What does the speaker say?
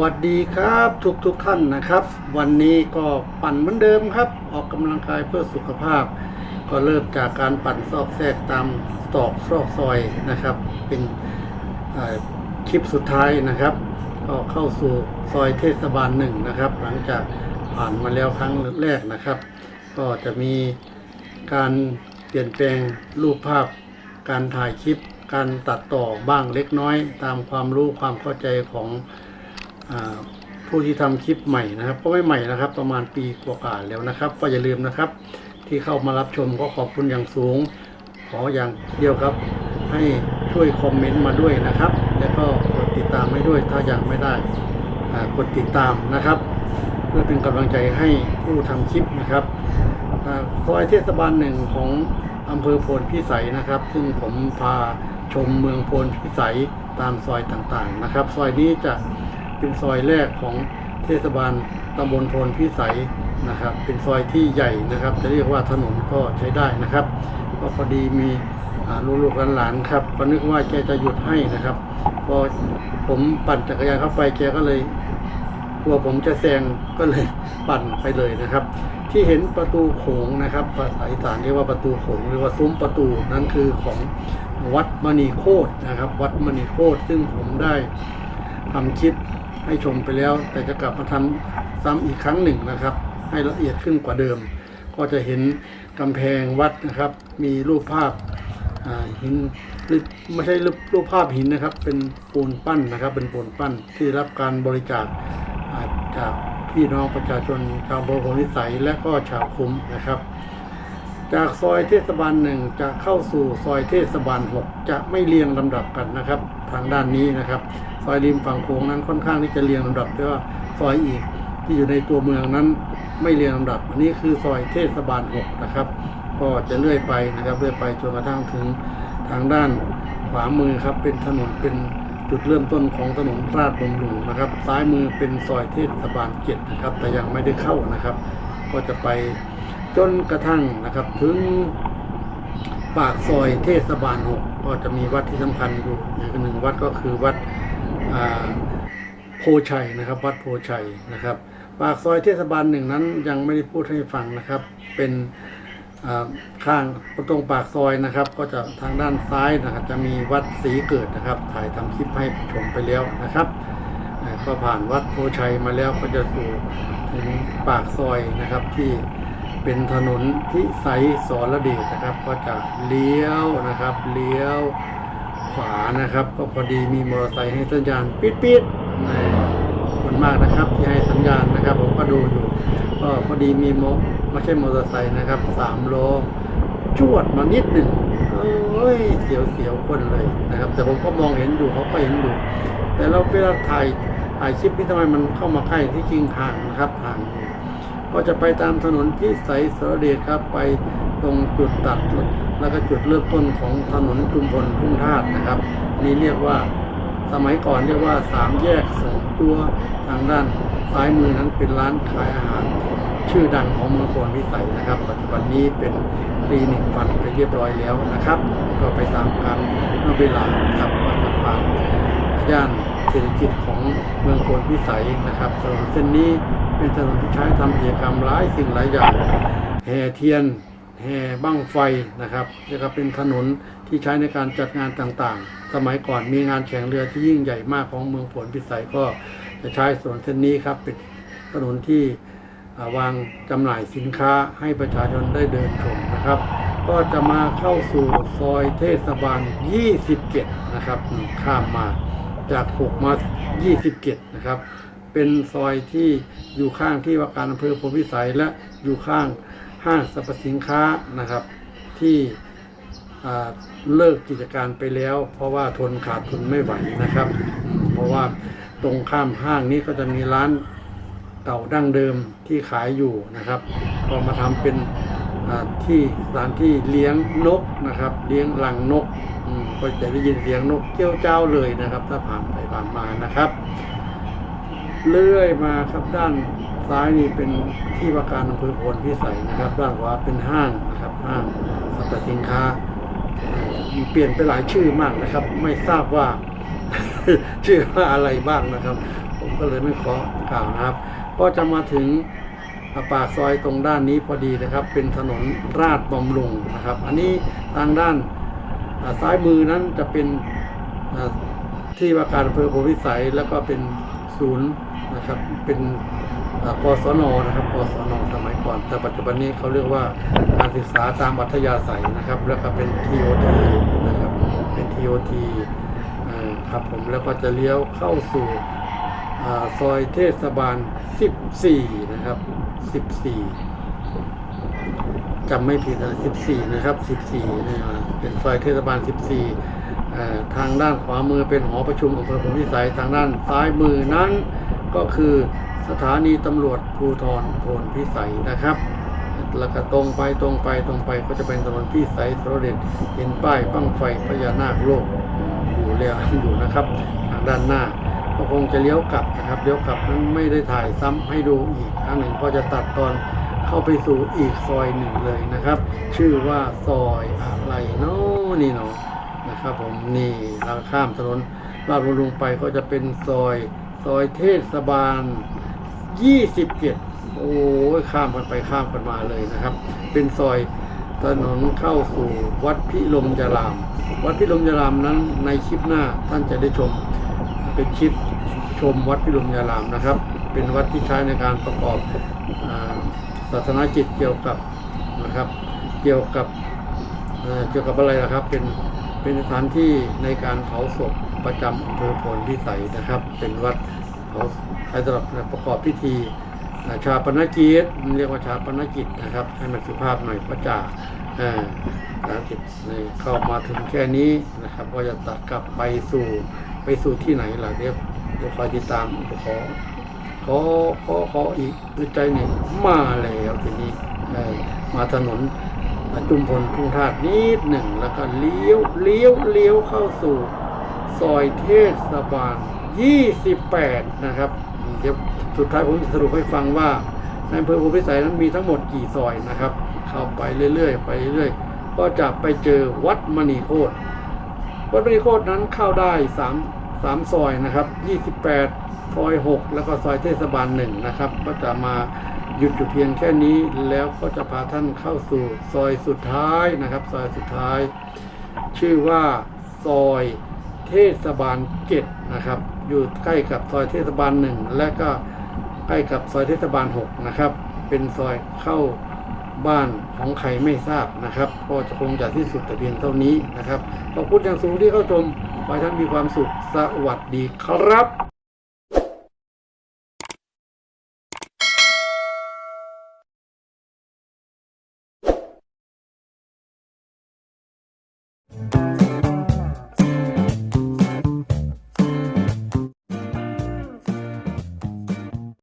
วัสดีครับทุกทุกท่านนะครับ วันนี้ก็ปั่นเหมือนเดิมครับ ออกกำลังกายเพื่อสุขภาพ ก็เริ่มจากการปั่นซอกแซกตามตอกซอกซอยนะครับ เป็นคลิปสุดท้ายนะครับ ก็เข้าสู่ซอยเทศบาลหนึ่งนะครับ หลังจากผ่านมาแล้วครั้งแรกนะครับ ก็จะมีการเปลี่ยนแปลงรูปภาพการถ่ายคลิป การตัดต่อบ้างเล็กน้อย ตามความรู้ความเข้าใจของ ผู้ที่ทำคลิปใหม่นะครับ ก็ไม่ใหม่นะครับ ประมาณปีกว่าๆแล้วนะครับ ก็อย่าลืมนะครับ ที่เข้ามารับชมก็ขอบคุณอย่างสูง ขออย่างเดียวครับ ให้ช่วยคอมเมนต์มาด้วยนะครับ แล้วก็กดติดตามให้ด้วยถ้ายังไม่ได้กดติดตามนะครับ เพื่อเป็นกำลังใจให้ผู้ทำคลิปนะครับซอยเทศบาลหนึ่งของอำเภอโพนพิสัยนะครับ ซึ่งผมพาชมเมืองโพนพิสัยตามซอยต่างๆนะครับ ซอยนี้จะ เป็นซอยแรกของเทศบาลตำบลโพนพิสัยนะครับ เป็นซอยที่ใหญ่นะครับ จะเรียกว่าถนนก็ใช้ได้นะครับก็พอดีมีลูกๆหลานๆครับก็นึกว่าแกจะหยุดให้นะครับ พอผมปั่นจักรยานเข้าไปแกก็เลยกลัวผมจะแซงก็เลยปั่นไปเลยนะครับ ที่เห็นประตูโขงนะครับภาษาอีสานเรียกว่าประตูโขงหรือว่าซุ้มประตูนั่นคือของวัดมณีโคตรนะครับ วัดมณีโคตรซึ่งผมได้ทำคลิป ให้ชมไปแล้ว แต่จะกลับมาทำซ้ำอีกครั้งหนึ่งนะครับ ให้ละเอียดขึ้นกว่าเดิม ก็จะเห็นกำแพงวัดนะครับ มีรูปภาพหินไม่ใช่รูปภาพหินนะครับ เป็นปูนปั้นนะครับ เป็นปูนปั้นที่รับการบริจาคจากพี่น้องประชาชนชาวอำเภอโพนิสัยและก็ชาวคุ้มนะครับ จากซอยเทศบาลหนึ่งจะเข้าสู่ซอยเทศบาลหกจะไม่เรียงลำดับกันนะครับ ทางด้านนี้นะครับ ซอยริมฝั่งโค้งนั้นค่อนข้างที่จะเรียงลำดับแต่ว่าซอยอีกที่อยู่ในตัวเมืองนั้นไม่เรียงลำดับอันนี้คือซอยเทศบาลหกนะครับ ก็จะเลื่อยไปนะครับเลื่อยไปจนกระทั่งถึงทางด้านขวามือครับเป็นถนนเป็นจุดเริ่มต้นของถนนราชบำรุงนะครับ ซ้ายมือเป็นซอยเทศบาลเจ็ดนะครับ แต่ยังไม่ได้เข้านะครับ ก็จะไป จนกระทั่งนะครับถึงปากซอยเทศบาลหกก็จะมีวัดที่สำคัญอยู่อีกหนึ่งวัดก็คือวัดโพชัยนะครับ วัดโพชัยนะครับ ปากซอยเทศบาลหนึ่งนั้นยังไม่ได้พูดให้ฟังนะครับ เป็นอ่าข้างตรงปากซอยนะครับ ก็จะทางด้านซ้ายนะครับ จะมีวัดศรีเกิดนะครับ ถ่ายทำคลิปให้ชมไปแล้วนะครับอ่าก็ผ่านวัดโพชัยมาแล้วก็จะสู่ถึงปากซอยนะครับที่ เป็นถนนพิสัยสรเดชนะครับ ก็จะเลี้ยวนะครับ เลี้ยวขวานะครับ ก็พอดีมีมอเตอร์ไซค์ให้สัญญาณปิดปิดๆนะคุณมากนะครับที่ให้สัญญาณนะครับ ผมก็ดูอยู่ ก็พอดีมีโมไม่ใช่มอเตอร์ไซค์นะครับสามล้อจวดมานิดหนึ่งเอ้ยเสียวเสียวๆคนเลยนะครับ แต่ผมก็มองเห็นอยู่เขาก็เห็นอยู่แต่เราเวลาถ่ายถ่ายคลิปนี้ทำไมมันเข้ามาใกล้ที่จริงห่างนะครับห่างอยู่ ก็จะไปตามถนนที่ใสสรเดชครับไปตรงจุดตัด แล้วก็จุดเริ่มต้นของถนนจุมพลทุ่งทาสนะครับ นี่เรียกว่าสมัยก่อนเรียกว่าสามแยกสองตัวทางด้านซ้ายมือนั้นเป็นร้านขายอาหาร ชื่อดังของเมืองโพนวิสัยนะครับ ปัจจุบันนี้เป็นคลินิกฟันไปเรียบร้อยแล้วนะครับ ก็ไปตามการเวลาครับก็จะผ่านย่าน เศรษฐกิจของเมืองโพนพิสัยนะครับถนนเส้นนี้เป็นถนนที่ใช้ทำกิจกรรมหลายสิ่งหลายอย่างแห่เทียนแห่บั้งไฟนะครับนี่ก็เป็นถนนที่ใช้ในการจัดงานต่างๆ สมัยก่อนมีงานแข่งเรือที่ยิ่งใหญ่มากของเมืองโพนพิสัยก็จะใช้ถนนเส้นนี้ครับเป็นถนนที่วางจำหน่ายสินค้าให้ประชาชนได้เดินชมนะครับ ก็จะมาเข้าสู่ซอยเทศบาล 27 นะครับข้ามมา จาก 6 มา27นะครับ เป็นซอยที่อยู่ข้างที่ว่าการอำเภอพรมวิสัยและอยู่ข้างห้างสรรพสินค้านะครับ ที่เลิกกิจการไปแล้ว เพราะว่าทนขาดทุนไม่ไหวนะครับ เพราะว่าตรงข้ามห้างนี้ก็จะมีร้านเก่าดั้งเดิมที่ขายอยู่นะครับก็มาทำเป็น ที่สถานที่เลี้ยงนกนะครับ เลี้ยงหลังนกก็จะได้ยินเสียงนกเจ้าเจ้าเลยนะครับ ถ้าผ่านไปผ่านมานะครับ เลื่อยมาครับด้านซ้ายนี่เป็นที่ว่าการอำเภอโพนพิสัยนะครับ ด้านขวาเป็นห้างนะครับห้างสรรพสินค้ามีเปลี่ยนไปหลายชื่อมากนะครับ ไม่ทราบว่า ชื่อว่าอะไรบ้างนะครับ ผมก็เลยไม่ขอกล่าวนะครับ ก็จะมาถึง ปากซอยตรงด้านนี้พอดีนะครับ เป็นถนนราชบำรุงนะครับ อันนี้ทางด้านาซ้ายมือนั้นจะเป็นที่ว่าการอำเภอโพธิวิสัยแล้วก็เป็นศูนย์นะครับเป็นอ่ากศนนะครับกศนสมัยก่อน แต่ปัจจุบันนี้เขาเรียกว่าการศึกษาตามอัธยาศัยนะครับ แล้วก็เป็น TOT นะครับเป็น TOT อ่าครับผมแล้วก็จะเลี้ยวเข้าสู่อ่าซอยเทศบาล 14 นะครับ 14จำไม่ผิดนะ14นะครับ14เนี่ยเป็นซอยเทศบาล14อ่ทางด้านขวามือเป็นหอประชุมอำเภอพลพิสัยทางด้านซ้ายมือนั้นก็คือสถานีตำรวจภูธรพลพิสัยนะครับ แล้วก็ตรงไปตรงไปตรงไปก็จะเป็นถนนพิสัยโสรเด็จเห็นป้ายบั้งไฟพญานาคโลกอยู่เรียอยู่นะครับ ทางด้านหน้า ก็คงจะเลี้ยวกลับนะครับเลี้ยวกลับนั้นไม่ได้ถ่ายซ้ำให้ดูอีกครั้งหนึ่งเพราะจะตัดตอนเข้าไปสู่อีกซอยหนึ่งเลยนะครับ ชื่อว่าซอยอะไรเนาะนี่เนาะนะครับผมนี่เราข้ามถนนลาดบำรุงไปก็จะเป็นซอยซอยเทศบาล 27 โอ้ยข้ามกันไปข้ามกันมาเลยนะครับ เป็นซอยถนนเข้าสู่วัดพิลมยาราม วัดพิลมยารามนั้นในคลิปหน้าท่านจะได้ชม เป็นคลิปชมวัดพิรุมยารามนะครับ เป็นวัดที่ใช้ในการประกอบศาสนาจิตเกี่ยวกับนะครับ เกี่ยวกับเกี่ยวกับอะไรนะครับ เป็นเป็นสถานที่ในการเผาศพประจำอำเภอพนพิสัยนะครับ เป็นวัดเผาใช้สำหรับประกอบพิธีชาปนกิจเรียกว่าชาปนกิจนะครับ ให้มันสุภาพหน่อยพระจ่าอ่าภารกิจนี่เข้ามาถึงแค่นี้นะครับ ก็จะตัดกลับไปสู่ สู่ที่ไหนล่ะเดี๋ยวเดี๋ยวคอยติดตามขอขอขอขออีกด้วยใจหนึ่งมาแล้วทีนี้เอ่มาถนนจุมพลทุ่งทาดนิดหนึ่งแล้วก็เลี้ยวเลี้ยวเลี้ยวเข้าสู่ซอยเทศบาล 28 นะครับ เดี๋ยวสุดท้ายผมจะสรุปให้ฟังว่า ในอำเภอภูพิสัยนั้นมีทั้งหมดกี่ซอยนะครับ เข้าไปเรื่อยๆ ไปเรื่อยๆ ก็จะไปเจอวัดมณีโคตรวัดบริโคตรนั้นเข้าได้3 3ซอยนะครับ28ซอย6แล้วก็ซอยเทศบาล1นะครับ ก็จะมาหยุดอยู่เพียงแค่นี้แล้วก็จะพาท่านเข้าสู่ซอยสุดท้ายนะครับ ซอยสุดท้าย ชื่อว่าซอยเทศบาลเกตนะครับ อยู่ใกล้กับซอยเทศบาล1และก็ใกล้กับซอยเทศบาล6นะครับ เป็นซอยเข้าบ้านของใครไม่ทราบนะครับ ก็จะคงจะที่สุดแต่เพียงเท่านี้นะครับขอบคุณอย่างสูงที่เข้าชม ขอให้ท่านมีความสุขสวัสดีครับ